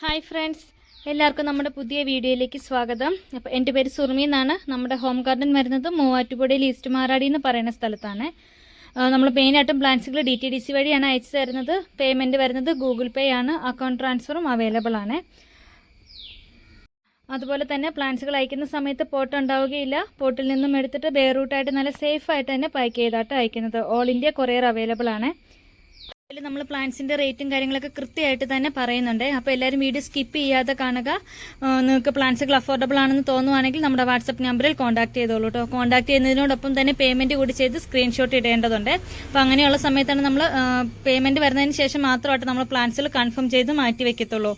Hi friends എല്ലാവർക്കും നമ്മുടെ പുതിയ വീഡിയോയിലേക്ക് സ്വാഗതം. അപ്പോൾ എന്റെ പേര് സുർമി എന്നാണ്. നമ്മുടെ ഹോം ഗാർഡൻ വരുന്നത് മൂവാറ്റുപുഴയിൽ ഈസ്റ്റ് മാറാടി എന്ന് പറയുന്ന സ്ഥലത്താണ്. നമ്മൾ മെയിനായിട്ടും പ്ലാൻസുകൾ ഡി ടി ഡി സി വഴിയാണ് അയച്ചു തരുന്നത്. പേയ്മെന്റ് വരുന്നത് ഗൂഗിൾ പേ ആണ്. അക്കൗണ്ട് ട്രാൻസ്ഫറും അവൈലബിൾ ആണ്. അതുപോലെ തന്നെ പ്ലാൻസുകൾ അയക്കുന്ന സമയത്ത് പോട്ട് ഉണ്ടാവുകയില്ല. പോട്ടിൽ നിന്നും എടുത്തിട്ട് ബേ റൂട്ടായിട്ട് നല്ല സേഫ് ആയിട്ട് തന്നെ പാക്ക് ചെയ്തായിട്ട് അയക്കുന്നത്. ഓൾ ഇന്ത്യ കൊറിയർ അവൈലബിൾ ആണ്. ഇതിൽ നമ്മൾ പ്ലാന്റ്സിന്റെ റേറ്റും കാര്യങ്ങളൊക്കെ കൃത്യമായിട്ട് തന്നെ പറയുന്നുണ്ട്. അപ്പോൾ എല്ലാവരും വീഡിയോ സ്കിപ്പ് ചെയ്യാതെ കാണുക. നിങ്ങൾക്ക് പ്ലാന്റ്സുകൾ അഫോർഡബിൾ ആണെന്ന് തോന്നുവാണെങ്കിൽ നമ്മുടെ വാട്സപ്പ് നമ്പറിൽ കോൺടാക്ട് ചെയ്തോളൂ കേട്ടോ കോൺടാക്ട് ചെയ്യുന്നതിനോടൊപ്പം തന്നെ പേയ്മെന്റ് കൂടി ചെയ്ത് സ്ക്രീൻഷോട്ട് ഇടേണ്ടതുണ്ട്. അപ്പോൾ അങ്ങനെയുള്ള സമയത്താണ് നമ്മൾ പേയ്മെന്റ് വരുന്നതിന് ശേഷം മാത്രമായിട്ട് നമ്മൾ പ്ലാന്റ്സിൽ കൺഫേം ചെയ്ത് മാറ്റി വെക്കത്തുള്ളൂ.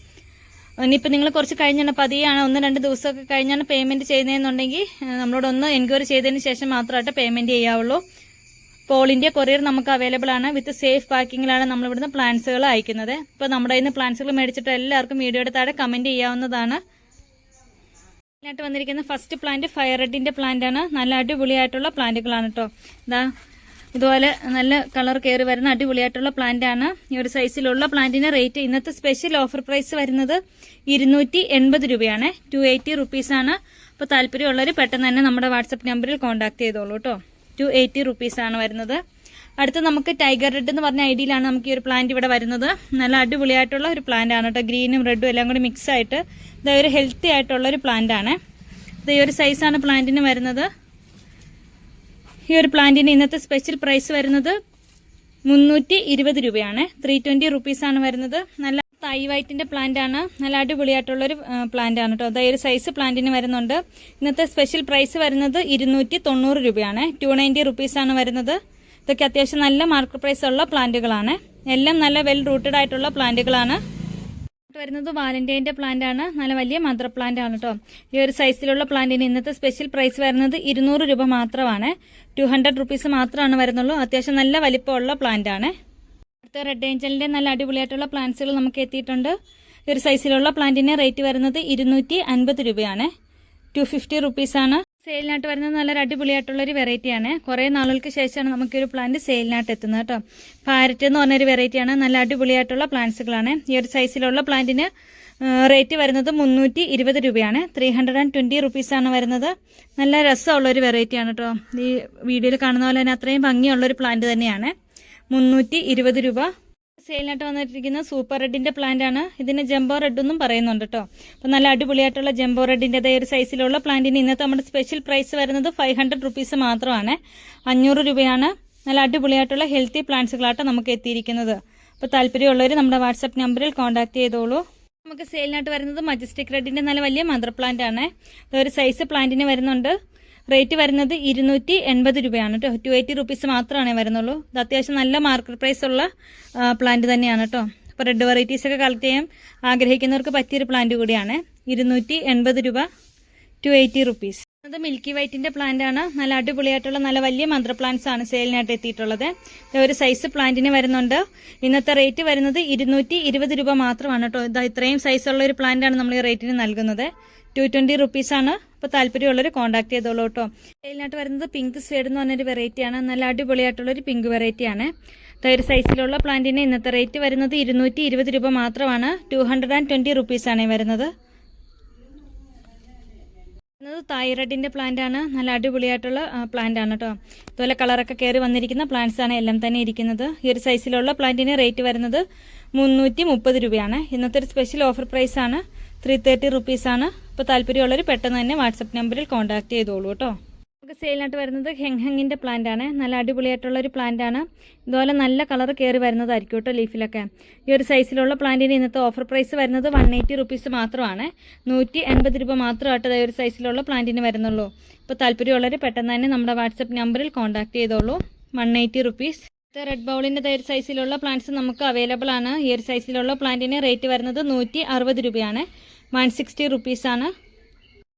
ഇനിയിപ്പോൾ നിങ്ങൾ കുറച്ച് കഴിഞ്ഞാണ് പതിയാണ് ഒന്ന് രണ്ട് ദിവസമൊക്കെ കഴിഞ്ഞാണ് പേയ്മെന്റ് ചെയ്യുന്നതെന്നുണ്ടെങ്കിൽ നമ്മളോട് ഒന്ന് എൻക്വയറി ചെയ്തതിന് ശേഷം മാത്രമായിട്ട് പേയ്മെന്റ് ചെയ്യാവുള്ളൂ. ഇപ്പോൾ ഓൾ ഇന്ത്യ കൊറിയർ നമുക്ക് അവൈലബിൾ ആണ്. വിത്ത് സേഫ് പാക്കിങ്ങിലാണ് നമ്മൾ ഇവിടുന്ന് പ്ലാന്റ്സുകൾ അയക്കുന്നത്. ഇപ്പോൾ നമ്മുടെ ഇന്ന് പ്ലാന്റ്സുകൾ മേടിച്ചിട്ട് എല്ലാവർക്കും വീഡിയോയുടെ താഴെ കമന്റ് ചെയ്യാവുന്നതാണ്. ായിട്ട് വന്നിരിക്കുന്ന ഫസ്റ്റ് പ്ലാന്റ് ഫയർ റെഡിന്റെ പ്ലാന്റ് ആണ്. നല്ല അടിപൊളിയായിട്ടുള്ള പ്ലാന്റുകളാണ് കേട്ടോ ഇതാ ഇതുപോലെ നല്ല കളർ കയറി വരുന്ന അടിപൊളിയായിട്ടുള്ള പ്ലാന്റ് ആണ്. ഈ ഒരു സൈസിലുള്ള പ്ലാന്റിന്റെ റേറ്റ് ഇന്നത്തെ സ്പെഷ്യൽ ഓഫർ പ്രൈസ് വരുന്നത് ഇരുന്നൂറ്റി എൺപത് രൂപയാണ്. ടു എയ്റ്റി റുപ്പീസ് ആണ്. അപ്പോൾ താല്പര്യമുള്ളവർ പെട്ടെന്ന് തന്നെ നമ്മുടെ വാട്സപ്പ് നമ്പറിൽ കോൺടാക്ട് ചെയ്തോളൂ കേട്ടോ ടു എയ്റ്റി റുപ്പീസ് ആണ് വരുന്നത്. അടുത്ത് നമുക്ക് ടൈഗർ റെഡ് എന്ന് പറഞ്ഞ ഐഡിയയിലാണ് നമുക്ക് ഈ ഒരു പ്ലാന്റ് ഇവിടെ വരുന്നത്. നല്ല അടിപൊളിയായിട്ടുള്ള ഒരു പ്ലാന്റ് ആണ് കേട്ടോ. ഗ്രീനും റെഡും എല്ലാം കൂടി മിക്സ് ആയിട്ട് ഇത് ഒരു ഹെൽത്തി ആയിട്ടുള്ള ഒരു പ്ലാന്റ് ആണ്. ഈ ഒരു സൈസാണ് പ്ലാന്റിന് വരുന്നത്. ഈ ഒരു പ്ലാന്റിന് ഇന്നത്തെ സ്പെഷ്യൽ പ്രൈസ് വരുന്നത് മുന്നൂറ്റി ഇരുപത് രൂപയാണ്. ത്രീ ട്വന്റി റുപ്പീസ് ആണ് വരുന്നത്. നല്ല തൈ പ്ലാന്റ് ആണ്. നല്ല അടിപൊളിയായിട്ടുള്ള ഒരു പ്ലാന്റ് ആണ് കേട്ടോ അതായത് ഒരു സൈസ് പ്ലാന്റിന് വരുന്നുണ്ട്. ഇന്നത്തെ സ്പെഷ്യൽ പ്രൈസ് വരുന്നത് ഇരുന്നൂറ്റി തൊണ്ണൂറ് രൂപയാണ്. ടു നയന്റി റുപ്പീസ് ആണ് വരുന്നത്. ഇതൊക്കെ അത്യാവശ്യം നല്ല മാർക്കറ്റ് പ്രൈസ് ഉള്ള പ്ലാന്റുകളാണ് എല്ലാം നല്ല വെൽ റൂട്ടഡ് ആയിട്ടുള്ള പ്ലാന്റുകളാണ് വരുന്നത് വാലന്റൈന്റെ പ്ലാന്റ് ആണ്. നല്ല വലിയ മദർ പ്ലാന്റ് ആണ് കേട്ടോ ഈ ഒരു സൈസിലുള്ള പ്ലാന്റിന് ഇന്നത്തെ സ്പെഷ്യൽ പ്രൈസ് വരുന്നത് ഇരുന്നൂറ് രൂപ മാത്രമാണ്. ടു ഹൺഡ്രഡ് റുപ്പീസ് മാത്രമാണ് വരുന്നുള്ളൂ. അത്യാവശ്യം നല്ല വലിപ്പമുള്ള പ്ലാന്റ് ആണ്. അടുത്ത റെഡ് ഏഞ്ചലിന്റെ നല്ല അടിപൊളിയായിട്ടുള്ള പ്ലാന്റ്സുകൾ നമുക്ക് എത്തിയിട്ടുണ്ട്. ഈ ഒരു സൈസിലുള്ള പ്ലാന്റിന് റേറ്റ് വരുന്നത് ഇരുന്നൂറ്റി അൻപത് രൂപയാണ് ടു ഫിഫ്റ്റി റുപ്പീസാണ് സെയിലിനായിട്ട് വരുന്നത് നല്ല അടിപൊളിയായിട്ടുള്ള ഒരു വെറൈറ്റിയാണ് കുറേ നാളുകൾക്ക് ശേഷമാണ് നമുക്കൊരു പ്ലാന്റ് സെയിലിനായിട്ട് എത്തുന്നത് കേട്ടോ. പാരറ്റ് എന്ന് പറഞ്ഞൊരു വെറൈറ്റിയാണ് നല്ല അടിപൊളിയായിട്ടുള്ള പ്ലാന്റ്സുകളാണ് ഈ ഒരു സൈസിലുള്ള പ്ലാന്റിന് റേറ്റ് വരുന്നത് മുന്നൂറ്റി ഇരുപത് രൂപയാണ് ത്രീ ഹൺഡ്രഡ് ആൻഡ് ട്വന്റി റുപ്പീസാണ് വരുന്നത്. നല്ല രസമുള്ള ഒരു വെറൈറ്റിയാണ് കേട്ടോ. ഈ വീഡിയോയിൽ കാണുന്ന പോലെ തന്നെ അത്രയും ഭംഗിയുള്ള ഒരു പ്ലാന്റ് തന്നെയാണ്. മുന്നൂറ്റി ഇരുപത് രൂപ. സെയിലിനായിട്ട് വന്നിട്ടിരിക്കുന്ന സൂപ്പർ റെഡിന്റെ പ്ലാന്റ് ആണ്. ഇതിന് ജംബോ റെഡ് എന്നും പറയുന്നുണ്ട് കേട്ടോ അപ്പൊ നല്ല അടിപൊളിയായിട്ടുള്ള ജംബോ റെഡിന്റെ ഒരു സൈസിലുള്ള പ്ലാന്റിന് ഇന്നത്തെ നമ്മുടെ സ്പെഷ്യൽ പ്രൈസ് വരുന്നത് ഫൈവ് ഹൺഡ്രഡ് റുപ്പീസ് മാത്രമാണ്. അഞ്ഞൂറ് രൂപയാണ്. നല്ല അടിപൊളിയായിട്ടുള്ള ഹെൽത്തി പ്ലാന്റ്സുകളായിട്ട് നമുക്ക് എത്തിയിരിക്കുന്നത്. അപ്പോൾ താല്പര്യമുള്ളവർ നമ്മുടെ വാട്സപ്പ് നമ്പറിൽ കോൺടാക്ട് ചെയ്തോളൂ. നമുക്ക് സെയിലിനായിട്ട് വരുന്നത് മജസ്റ്റിക് റെഡിന്റെ നല്ല വലിയ മദർ പ്ലാന്റ് ആണ്. ഒരു സൈസ് പ്ലാന്റിന് വരുന്നുണ്ട്. റേറ്റ് വരുന്നത് ഇരുന്നൂറ്റി എൺപത് രൂപയാണ് കേട്ടോ. ടു എയ്റ്റി റുപ്പീസ് മാത്രമാണ് വരുന്നുള്ളൂ. ഇത് അത്യാവശ്യം നല്ല മാർക്കറ്റ് പ്രൈസ് ഉള്ള പ്ലാന്റ് തന്നെയാണ് കേട്ടോ. അപ്പോൾ റെഡ് വെറൈറ്റീസ് ഒക്കെ കളക്ട് ചെയ്യാൻ ആഗ്രഹിക്കുന്നവർക്ക് പറ്റിയൊരു പ്ലാന്റ് കൂടിയാണ്. ഇരുന്നൂറ്റി എൺപത് രൂപ ടു എയ്റ്റി റുപ്പീസ് അത് മിൽക്കി വൈറ്റിന്റെ പ്ലാന്റ് ആണ്. നല്ല അടിപൊളിയായിട്ടുള്ള നല്ല വലിയ മന്ത്ര പ്ലാന്റ്സ് ആണ് സെയിലിനായിട്ട് എത്തിയിട്ടുള്ളത്. ഒരു സൈസ് പ്ലാന്റിന് വരുന്നുണ്ട്. ഇന്നത്തെ റേറ്റ് വരുന്നത് ഇരുന്നൂറ്റി ഇരുപത് രൂപ മാത്രമാണ് കേട്ടോ ഇതാ ഇത്രയും സൈസുള്ള ഒരു പ്ലാന്റ് ആണ് നമ്മൾ ഈ റേറ്റിന് നൽകുന്നത്. ടു ട്വന്റി റുപ്പീസ് ആണ്. അപ്പോൾ താല്പര്യമുള്ളവർ കോൺടാക്ട് ചെയ്തോളൂ കേട്ടോ സെയിലിനായിട്ട് വരുന്നത് പിങ്ക് സ്വേഡ് എന്ന് പറഞ്ഞൊരു വെറൈറ്റി ആണ്. നല്ല അടിപൊളിയായിട്ടുള്ള ഒരു പിങ്ക് വെറൈറ്റി ആണ്. ദാ ഒരു സൈസിലുള്ള പ്ലാന്റിന് ഇന്നത്തെ റേറ്റ് വരുന്നത് ഇരുന്നൂറ്റി രൂപ മാത്രമാണ്. ടു ഹൺഡ്രഡ് ആൻഡ് വരുന്നത്. ഇത് തൈറോയിഡിന്റെ പ്ലാന്റ് ആണ്. നല്ല അടിപൊളിയായിട്ടുള്ള പ്ലാന്റ് ആണ് കേട്ടോ ഇതുപോലെ കളറൊക്കെ കയറി വന്നിരിക്കുന്ന പ്ലാന്റ്സ് ആണ് എല്ലാം തന്നെ ഇരിക്കുന്നത്. ഈ ഒരു സൈസിലുള്ള പ്ലാന്റിന് റേറ്റ് വരുന്നത് മുന്നൂറ്റി മുപ്പത് രൂപയാണ്. ഇന്നത്തെ ഒരു സ്പെഷ്യൽ ഓഫർ പ്രൈസ് ആണ്. ത്രീ തേർട്ടി റുപ്പീസ് ആണ്. അപ്പോൾ താല്പര്യമുള്ളവർ പെട്ടെന്ന് തന്നെ വാട്സപ്പ് നമ്പറിൽ കോൺടാക്ട് ചെയ്തോളൂ കേട്ടോ നമുക്ക് സെയിലിനായിട്ട് വരുന്നത് ഹെങ്ഹെങ്ങിന്റെ പ്ലാന്റ് ആണ്. നല്ല അടിപൊളിയായിട്ടുള്ള ഒരു പ്ലാന്റ് ആണ്. ഇതുപോലെ നല്ല കളർ കയറി വരുന്നതായിരിക്കും കേട്ടോ ലീഫിലൊക്കെ. ഈ ഒരു സൈസിലുള്ള പ്ലാന്റിന് ഇന്നത്തെ ഓഫർ പ്രൈസ് വരുന്നത് വൺ എയ്റ്റി റുപ്പീസ് മാത്രമാണ്. നൂറ്റി എൺപത് രൂപ മാത്രമായിട്ട് ഈ ഒരു സൈസിലുള്ള പ്ലാന്റിന് വരുന്നുള്ളൂ. ഇപ്പോൾ താല്പര്യമുള്ളവർ പെട്ടെന്ന് തന്നെ നമ്മുടെ വാട്സപ്പ് നമ്പറിൽ കോൺടാക്ട് ചെയ്തോളൂ. വൺ എയ്റ്റി റുപ്പീസ് റെഡ് ബൗളിന്റെ ഒരു സൈസിലുള്ള പ്ലാന്റ്സ് നമുക്ക് അവൈലബിൾ ആണ്. ഈ ഒരു സൈസിലുള്ള പ്ലാന്റിന് റേറ്റ് വരുന്നത് നൂറ്റി അറുപത് രൂപയാണ്. വൺ സിക്സ്റ്റി റുപ്പീസ് ആണ്.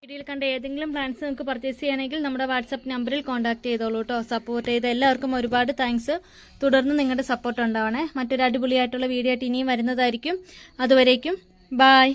വീഡിയോയിൽ കണ്ട ഏതെങ്കിലും പ്ലാൻസ് നിങ്ങൾക്ക് പർച്ചേസ് ചെയ്യണമെങ്കിൽ നമ്മുടെ വാട്സപ്പ് നമ്പറിൽ കോൺടാക്ട് ചെയ്തോളൂ കേട്ടോ സപ്പോർട്ട് ചെയ്ത എല്ലാവർക്കും ഒരുപാട് താങ്ക്സ് തുടർന്ന് നിങ്ങളുടെ സപ്പോർട്ട് ഉണ്ടാവണേ. മറ്റൊരു അടിപൊളിയായിട്ടുള്ള വീഡിയോ ആയിട്ട് ഇനിയും വരുന്നതായിരിക്കും. അതുവരേക്കും. ബായ്